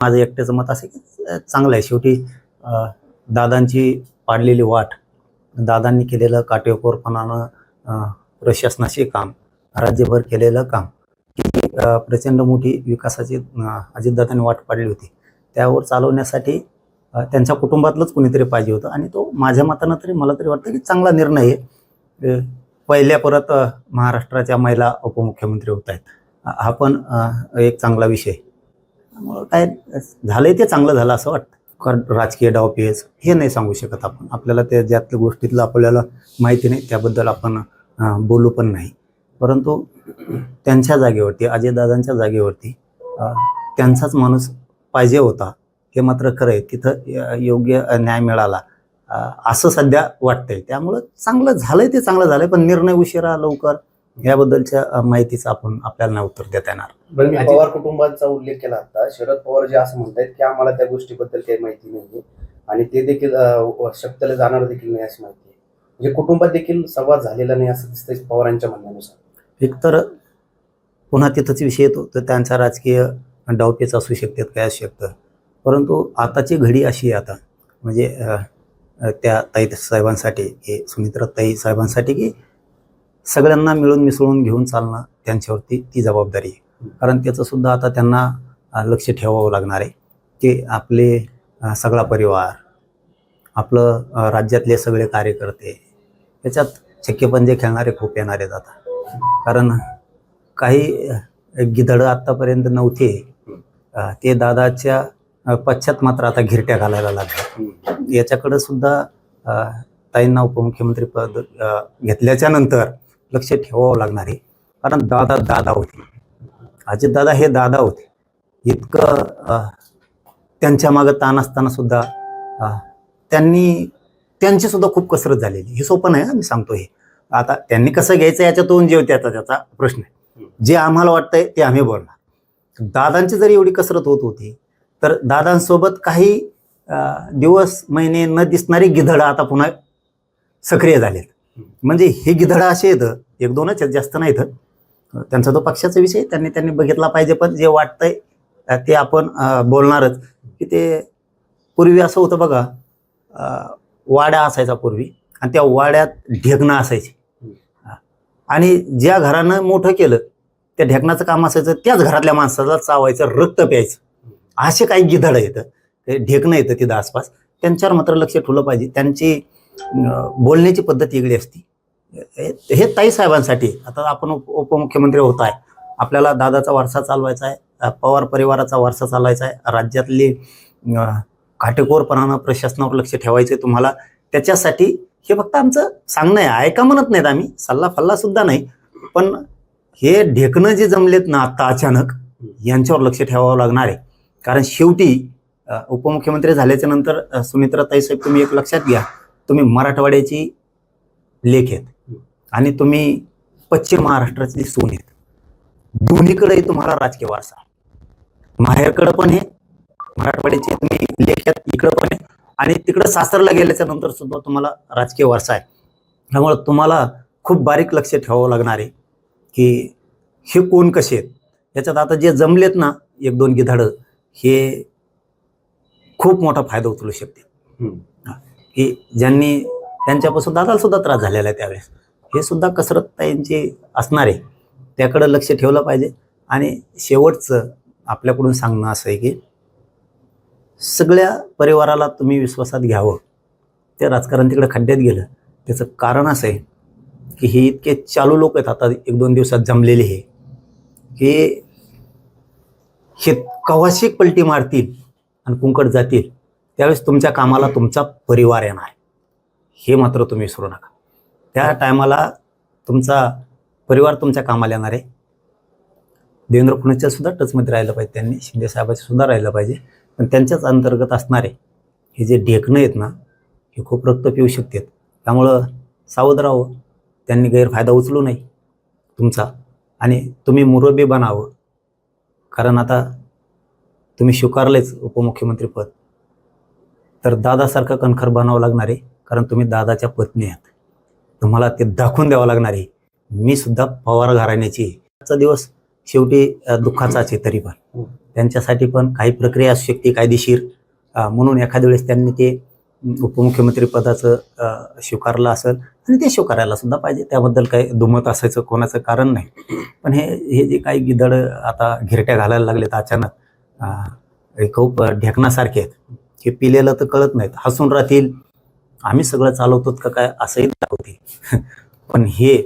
माझं एकट्याचं मत असं की चांगलं आहे. शेवटी दादांची पाडलेली वाट दादांनी केलेलं काटेकोरपणानं प्रशासनाचे काम राज्यभर केलेलं काम ही प्रचंड मोठी विकासाची अजितदादांनी वाट पाडली होती. त्यावर चालवण्यासाठी त्यांच्या कुटुंबातलंच कुणीतरी पाहिजे होतं आणि तो माझ्या मतानं तरी मला तरी वाटतं की चांगला निर्णय आहे. पहिल्या परत महाराष्ट्राच्या महिला उपमुख्यमंत्री होत आहेत. हा पण एक चांगला विषय त्यामुळं काय झालंय ते चांगलं झालं असं वाटतं. कारण राजकीय डावपेच हे नाही सांगू शकत आपण. आपल्याला त्या ज्यातल्या गोष्टीतलं आपल्याला माहिती नाही त्याबद्दल आपण बोलू पण नाही. परंतु त्यांच्या जागेवरती अजयदादांच्या जागेवरती त्यांचाच माणूस पाहिजे होता. हे मात्र खरं आहे तिथं योग्य न्याय मिळाला. असं सध्या वाटतंय. त्यामुळं चांगलं झालंय ते चांगलं झालंय पण निर्णय उशिरा लवकर याबद्दलच्या माहितीचं आपण आपल्याला नाही उत्तर देता येणार. पवार कुटुंबाचा उल्लेख केला आता. शरद पवार जे असं म्हणतायत की आम्हाला त्या गोष्टीबद्दल काही माहिती नाहीये आणि ते देखील शक्तीला जाणार देखील नाही अशी माहिती आहे. म्हणजे कुटुंबात देखील संवाद झालेला नाही असं दिसतंय पवारांच्या म्हणण्यानुसार. एकतर पुन्हा तिथंच विषय येतो तर त्यांचा राजकीय डावपेच असू शकतात काय असू शकतं. परंतु आताची घडी अशी आहे आता. म्हणजे त्या ताई साहेबांसाठी हे सुमित्रा ताई साहेबांसाठी की सगळ्यांना मिळून मिसळून घेऊन चालणं त्यांच्यावरती ती जबाबदारी आहे. कारण त्याचं सुद्धा आता त्यांना लक्ष ठेवावं लागणार आहे की आपले सगळा परिवार आपलं राज्यातले सगळे कार्यकर्ते त्याच्यात छक्केपंजे खेळणारे खूप येणार आहेत आता. कारण काही गिधडं आत्तापर्यंत नव्हते. ते दादाच्या पश्चात मात्र आता घिरट्या घालायला लागतात याच्याकडे सुद्धा ताईंना उपमुख्यमंत्री पद घेतल्याच्या नंतर लक्ष ठेवावं लागणार आहे. कारण दादा दादा होते. अजितदादा हे दादा होते. इतकं त्यांच्या मागं ताण असताना सुद्धा त्यांनी त्यांची सुद्धा खूप कसरत झालेली. हे सोपं नाही मी सांगतो हे. आता त्यांनी कसं घ्यायचं याच्यातून जे त्याचा त्याचा प्रश्न आहे. जे आम्हाला वाटतंय ते आम्ही बोलणार. दादांची जरी एवढी कसरत होत होती तर दादांसोबत काही दिवस महिने न दिसणारी गिधडं आता पुन्हा सक्रिय झालेत. म्हणजे हे गिधडं असे येतं. एक दोनच आहेत जास्त नाहीत. त्यांचा तो पक्षाचा विषय त्यांनी त्यांनी बघितला पाहिजे पण जे वाटतंय ते आपण बोलणारच. की ते पूर्वी असं होतं बघा वाड्या असायचा पूर्वी आणि त्या वाड्यात ढेकणं असायची. आणि ज्या घरानं मोठं केलं त्या ढेकणाचं काम असायचं त्याच घरातल्या माणसाला चावायचं रक्त प्यायचं. असे काही गिधड येतं. ते ढेकणं येतं तिथं आसपास. त्यांच्यावर मात्र लक्ष ठेवलं पाहिजे. त्यांची बोलण्याची पद्धत वेगळी असती. हे- ताई साहेबांसाठी आता आपण उप उपमुख्यमंत्री होत आहे. आपल्याला दादाचा वारसा चालवायचा आहे पवार परिवाराचा वारसा चालवायचा आहे राज्यातली काटेकोरपणानं प्रशासनावर लक्ष ठेवायचं तुम्हाला. त्याच्यासाठी हे फक्त आमचं सांगणं आहे. ऐका म्हणत नाहीत आम्ही सल्ला फल्ला सुद्धा नाही. पण हे ढेकणं जे जमलेत ना आता अचानक यांच्यावर लक्ष ठेवावं लागणार आहे. कारण शेवटी उपमुख्यमंत्री झाल्याच्यानंतर सुमित्रा ताईसाहेब तुम्ही एक लक्षात घ्या. तुम्ही मराठवाड्याची लेख आहेत. आणि तुम्ही पश्चिम महाराष्ट्राची सोन आहेत. दोन्हीकडेही तुम्हाला राजकीय वारसा. माहेरकडं पण आहे मराठवाड्याचे तुम्ही लेख आहेत इकडं पण आहे. आणि तिकडं सासरला गेल्याच्यानंतर सुद्धा तुम्हाला राजकीय वारसा आहे. त्यामुळे तुम्हाला खूप बारीक लक्ष ठेवावं लागणार आहे की हे कोण कसे आहेत. याच्यात आता जे जमलेत ना एक दोन गिधाडं हे खूप मोठा फायदा उचलू शकते की ज्यांनी त्यांच्यापासून दादाला सुद्धा त्रास झालेला आहे त्यावेळेस. हे सुद्धा कसरत त्यांची असणार आहे. त्याकडं लक्ष ठेवलं पाहिजे. आणि शेवटचं आपल्याकडून सांगणं असं आहे की सगळ्या परिवाराला तुम्ही विश्वासात घ्यावं. ते राजकारण तिकडे खड्ड्यात गेलं. त्याचं कारण असं आहे की हे इतके चालू लोक आहेत. आता एक दोन दिवसात जमलेले हे. की हे कवाशी पलटी मारतील आणि कुंकट जातील. त्यावेळेस तुमच्या कामाला तुमचा परिवार येणार. हे मात्र तुम्ही विसरू नका. त्या टायमाला तुमचा परिवार तुमच्या कामाला येणार आहे. देवेंद्र फडणवीसच्या सुद्धा टचमध्ये राहिलं पाहिजे. त्यांनी शिंदेसाहेबांच्या सुद्धा राहिलं पाहिजे. पण त्यांच्याच अंतर्गत असणारे हे जे ढेकणं आहेत ना हे खूप रक्त पिऊ शकतात त्यामुळं सावध राहावं. त्यांनी गैरफायदा उचलू नाही तुमचा आणि तुम्ही मुरबी बनावं. कारण आता तुम्ही स्वीकारलेच उपमुख्यमंत्रीपद तर दादासारखं कणखर बनावं लागणार आहे कारण तुम्ही दादाच्या पत्नी आहात. तुम्हाला ते दाखवून द्यावं लागणार आहे. मी सुद्धा पवार घराण्याची. आजचा दिवस शेवटी अ, दुःखाचाच आहे तरी पण. त्यांच्यासाठी पण काही प्रक्रिया असू शकते कायदेशीर. म्हणून एखाद्या वेळेस त्यांनी ते उपमुख्यमंत्री पदाचं स्वीकारलं असेल आणि ते स्वीकारायला सुद्धा पाहिजे. त्याबद्दल काही दुमत असायचं कोणाचं कारण नाही. पण हे हे जे काही गिदड आता घिरट्या घालायला लागलेत अचानक हे खूप ढेकणासारखे आहेत. हे पिलेलं तर कळत नाहीत. हसून राहतील. आम्ही सगळं चालवतो का काय? असंही दाखवते. पण हे